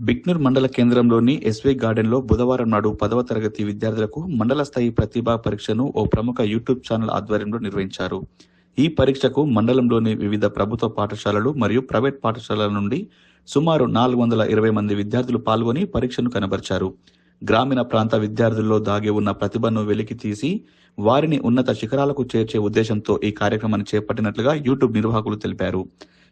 బిక్నూర్ మండల కేంద్రంలోని ఎస్వీ గార్డెన్లో బుధవారం నాడు పదవ తరగతి విద్యార్థులకు మండల స్థాయి ప్రతిభా పరీక్షను ఓ ప్రముఖ యూట్యూబ్ ఛానల్ ఆధ్వర్యంలో నిర్వహించారు. ఈ పరీక్షకు మండలంలోని వివిధ ప్రభుత్వ పాఠశాలలు మరియు ప్రైవేట్ పాఠశాలల నుండి సుమారు నాలుగు వందల ఇరవై మంది విద్యార్థులు పాల్గొని పరీక్షను కనబర్చారు. గ్రామీణ ప్రాంత విద్యార్థుల్లో దాగి ఉన్న ప్రతిభను వెలికి తీసి వారిని ఉన్నత శిఖరాలకు చేర్చే ఉద్దేశంతో ఈ కార్యక్రమాన్ని చేపట్టినట్లుగా యూట్యూబ్ నిర్వాహకులు తెలిపారు.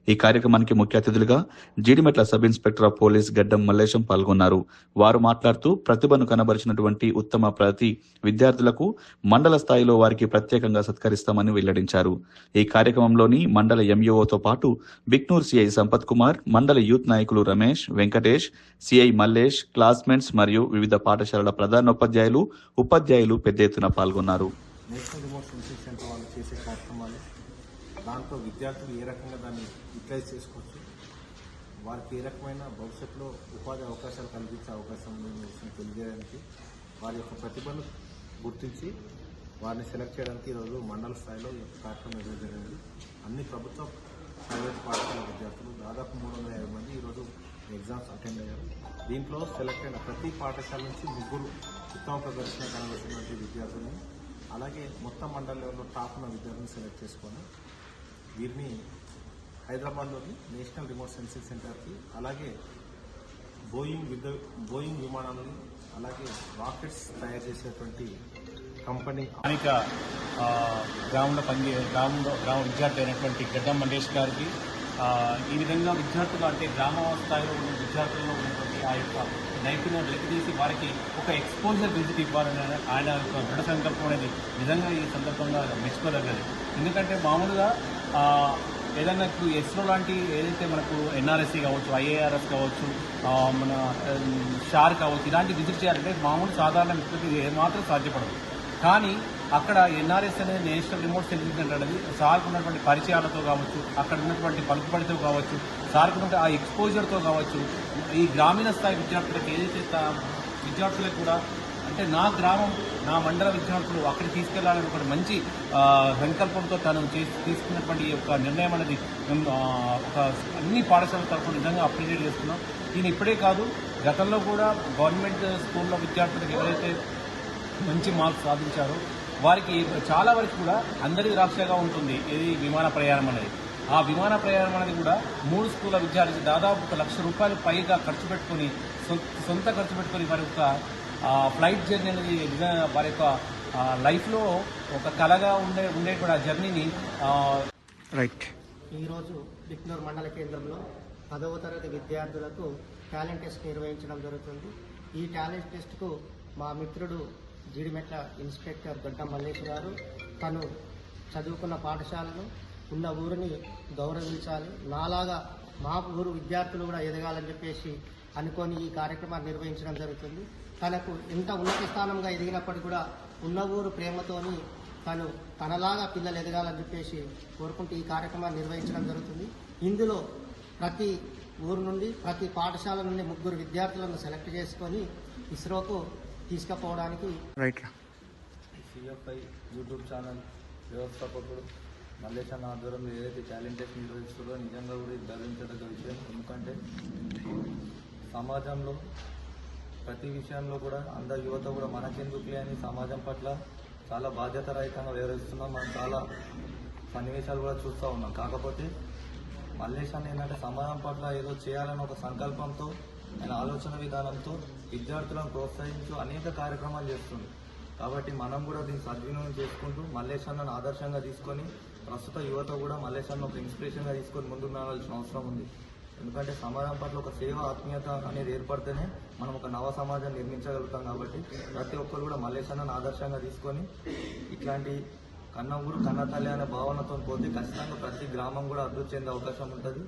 ఈ కార్యక్రమానికి ముఖ్య అతిథులుగా Jeedimetla sub inspector of police Gaddam Mallesham పాల్గొన్నారు. వారు మాట్లాడుతూ ప్రతిభను కనబరిచినటువంటి ఉత్తమ ప్రతి విద్యార్థులకు మండల స్థాయిలో వారికి ప్రత్యేకంగా సత్కరిస్తామని వెల్లడించారు. ఈ కార్యక్రమంలోని మండల ఎంఈఓతో పాటు బిక్నూర్ సిఐ సంపత్ కుమార్ మండల యూత్ నాయకులు రమేష్ వెంకటేష్ సిఐ మల్లేష్ క్లాస్మేట్స్ మరియు వివిధ పాఠశాలల ప్రధానోపాధ్యాయులు ఉపాధ్యాయులు పెద్ద ఎత్తున పాల్గొన్నారు. నేషనల్ రిమోట్ సెన్సింగ్ సెంటర్ వాళ్ళు చేసే కార్యక్రమాలు దాంట్లో విద్యార్థులు ఏ రకంగా దాన్ని యూటిలైజ్ చేసుకోవచ్చు? వారికి ఏ రకమైన భవిష్యత్తులో ఉపాధి అవకాశాలు కల్పించే అవకాశం ఉందనే విషయం తెలియజేయడానికి వారి యొక్క ప్రతిభను గుర్తించి వారిని సెలెక్ట్ చేయడానికి ఈరోజు మండల స్థాయిలో ఈ యొక్క కార్యక్రమం జరిగింది. అన్ని ప్రభుత్వ ప్రైవేట్ పాఠశాల విద్యార్థులు దాదాపు మూడు వందల యాభై మంది ఈరోజు ఎగ్జామ్స్ అటెండ్ అయ్యారు. దీంట్లో సెలెక్ట్ అయిన ప్రతి పాఠశాల నుంచి ముగ్గురు ఉత్తమ ప్రదర్శన కనబడుతున్నటువంటి విద్యార్థులను అలాగే మొత్తం మండల లెవెల్లో టాప్ ఉన్న విద్యార్థులను సెలెక్ట్ చేసుకొని వీరిని హైదరాబాద్లోని నేషనల్ రిమోట్ సెన్సింగ్ సెంటర్కి అలాగే బోయింగ్ విద్య బోయింగ్ విమానాలని అలాగే రాకెట్స్ తయారు చేసేటువంటి కంపెనీ స్థానిక గ్రామంలో పని గ్రామంలో గ్రామ విద్యార్థి అయినటువంటి గడ్డం మండేష్ గారికి ఈ విధంగా విద్యార్థులు అంటే గ్రామ స్థాయిలో ఉన్న విద్యార్థుల్లో ఉన్నటువంటి ఆ యొక్క నైపుణ్యం వెలికితీసి వారికి ఒక ఎక్స్పోజర్ విజిట్ ఇవ్వాలని ఆయన యొక్క దృఢ సంకల్పం అనేది నిజంగా ఈ సందర్భంగా మెచ్చుకోదగ్గది ఎందుకంటే మామూలుగా ఏదైనా ఇప్పుడు ఎస్రో లాంటి ఏదైతే మనకు ఎన్ఆర్ఎస్సి కావచ్చు ఐఏఆర్ఎస్ కావచ్చు మన షార్ కావచ్చు ఇలాంటి విజిట్ చేయాలంటే మామూలు సాధారణ వ్యక్తికి ఇది ఏమాత్రం సాధ్యపడదు. కానీ అక్కడ ఎన్ఆర్ఎస్ అనేది నేషనల్ రిమోట్ సెన్సింగ్ సెంటర్ అనేది సార్కు ఉన్నటువంటి పరిచయాలతో కావచ్చు అక్కడ ఉన్నటువంటి పలుకుబడితో కావచ్చు సార్కు ఆ ఎక్స్పోజర్తో కావచ్చు ఈ గ్రామీణ స్థాయి విద్యార్థులకు ఏదైతే విద్యార్థులకు కూడా అంటే నా గ్రామం నా మండల విద్యార్థులు అక్కడికి తీసుకెళ్ళాలని ఒక మంచి సంకల్పంతో తను చేసి తీసుకున్నటువంటి యొక్క నిర్ణయం అనేది మేము, ఒక అన్ని పాఠశాలల తరఫున నిజంగా అప్రిషియేట్ చేస్తున్నాం. దీని ఇప్పుడే కాదు గతంలో కూడా గవర్నమెంట్ స్కూల్లో విద్యార్థులకు ఎవరైతే మంచి మార్క్స్ సాధించారో వారికి చాలా వరకు కూడా అందరికీ రాక్షగా ఉంటుంది ఇది విమాన ప్రయాణం అనేది. ఆ విమాన ప్రయాణం అనేది కూడా మూడు స్కూళ్ళ విద్యార్థి దాదాపు ఒక లక్ష రూపాయలు పైగా ఖర్చు పెట్టుకొని సొంత ఖర్చు పెట్టుకొని వారి యొక్క ఫ్లైట్ జర్నీ అనేది నిజంగా వారి యొక్క లైఫ్లో ఒక కలగా ఉండే ఉండేటువంటి ఆ జర్నీని ఆ, రైట్ ఈరోజు బిక్నూర్ మండల కేంద్రంలో పదవ తరగతి విద్యార్థులకు టాలెంట్ టెస్ట్ నిర్వహించడం జరుగుతుంది. ఈ టాలెంట్ టెస్ట్కు మా మిత్రుడు జీడిమెట్ల ఇన్స్పెక్టర్ గడ్డ మల్లేష్ గారు. తను చదువుకున్న పాఠశాలను ఉన్న ఊరిని గౌరవించాలి. నాలాగా మా ఊరు విద్యార్థులు కూడా ఎదగాలని చెప్పేసి అనుకొని ఈ కార్యక్రమాన్ని నిర్వహించడం జరుగుతుంది. తనకు ఎంత ఉన్నత స్థానంగా ఎదిగినప్పటికీ కూడా ఉన్న ఊరు ప్రేమతోని తను తనలాగా పిల్లలు ఎదగాలని చెప్పేసి కోరుకుంటూ ఈ కార్యక్రమాన్ని నిర్వహించడం జరుగుతుంది. ఇందులో ప్రతి ఊరు నుండి ప్రతి పాఠశాల నుండి ముగ్గురు విద్యార్థులను సెలెక్ట్ చేసుకొని ఇస్రోకు తీసుకుపోవడానికి రైట్ సిఎఫ్ఐ యూట్యూబ్ ఛానల్ వ్యవస్థాపకుడు మల్లేశన్న ఆధ్వర్యంలో ఏదైతే టాలెంట్ టెస్ట్ నిర్వహిస్తుందో నిజంగా కూడా ఇది గర్వించదగ్గ విషయం. ఎందుకంటే సమాజంలో ప్రతి విషయంలో కూడా అందరు యువత కూడా మనకెందుకులే అని సమాజం పట్ల చాలా బాధ్యత రహితంగా వ్యవహరిస్తున్నాం. మనం చాలా సన్నివేశాలు కూడా చూస్తూ ఉన్నాం. కాకపోతే మల్లేష్ ఏంటంటే సమాజం పట్ల ఏదో చేయాలని ఒక సంకల్పంతో ఆయన ఆలోచన విధానంతో విద్యార్థులను ప్రోత్సహించు అనేక కార్యక్రమాలు చేస్తుంది కాబట్టి మనం కూడా దీన్ని సద్వినియోగం చేసుకుంటూ మల్లేష్ అన్నను ఆదర్శంగా తీసుకొని ప్రస్తుత యువత కూడా మల్లేష్ అన్న ఒక ఇన్స్పిరేషన్గా తీసుకొని ముందుకు రావాల్సిన అవసరం ఉంది. ఎందుకంటే సమాజం పట్ల ఒక సేవ ఆత్మీయత అనేది ఏర్పడితేనే మనం ఒక నవ సమాజం నిర్మించగలుగుతాం కాబట్టి ప్రతి ఒక్కరు కూడా మల్లేష్ అన్నను ఆదర్శంగా తీసుకొని ఇట్లాంటి కన్న ఊరు కన్న తల్లి అనే భావనతో పోతే ఖచ్చితంగా ప్రతి గ్రామం కూడా అభివృద్ధి చెందే అవకాశం ఉంటుంది.